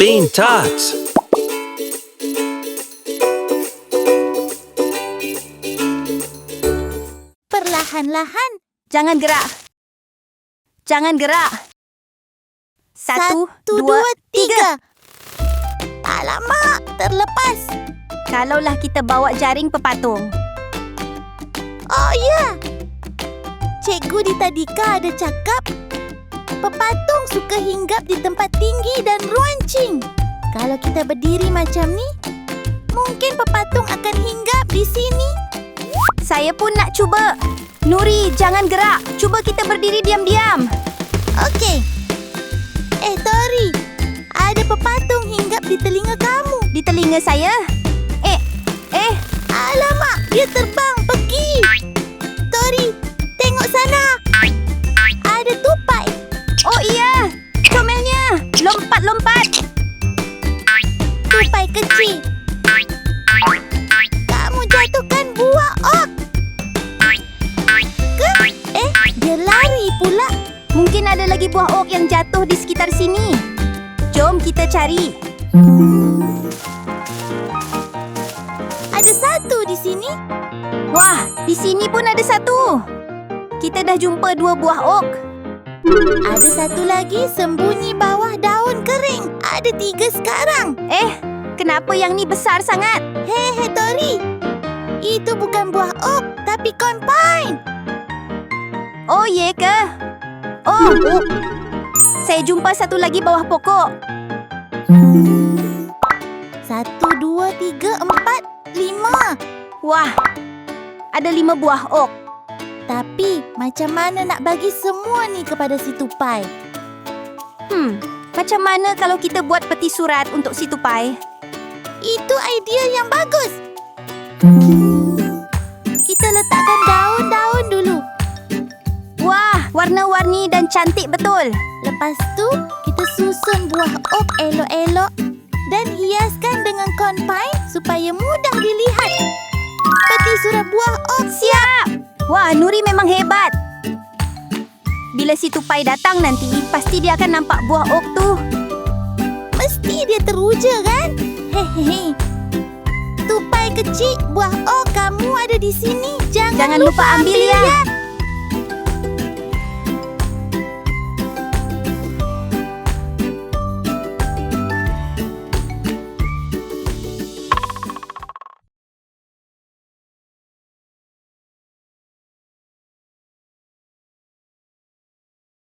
Bean Tots. Perlahan-lahan. Jangan gerak. Jangan gerak. Satu, dua, tiga. Alamak, terlepas. Kalaulah kita bawa jaring pepatung. Oh ya. Cikgu di tadika ada cakap, pepatung suka hinggap di tempat tinggi dan runcing. Kalau kita berdiri macam ni, mungkin pepatung akan hinggap di sini. Saya pun nak cuba. Nuri, jangan gerak. Cuba kita berdiri diam-diam. Okey. Eh, Tori. Ada pepatung hinggap di telinga kamu. Di telinga saya. Eh, eh, Alamak, dia terbang Tupai kecil. Kamu jatuhkan buah ok. Ke? Eh, dia lari pula. Mungkin ada lagi buah ok yang jatuh di sekitar sini. Jom kita cari. Ada satu di sini. Wah, di sini pun ada satu. Kita dah jumpa dua buah ok. Ada satu lagi sembunyi bawah daun kering. Ada tiga sekarang. Eh, kenapa yang ni besar sangat? Hehe, Tori. Itu bukan buah ok, tapi konpain. Oh, ye ke? Oh, oh. Saya jumpa satu lagi bawah pokok. Satu, dua, tiga, empat, lima. Wah, ada lima buah ok. Tapi macam mana nak bagi semua ni kepada si tupai? Hmm, macam mana kalau kita buat peti surat untuk si tupai? Itu idea yang bagus. Kita letakkan daun-daun dulu. Wah, warna-warni dan cantik betul. Lepas tu, kita susun buah ok elok-elok dan hiaskan dengan konpain supaya mudah dilihat. Peti surat buah ok Siap! Wah, Nuri memang hebat. Bila si tupai datang nanti, pasti dia akan nampak buah ok tu. Mesti dia teruja kan? Hehehe. Tupai kecil, buah ok kamu ada di sini. Jangan, Jangan lupa ambil ya.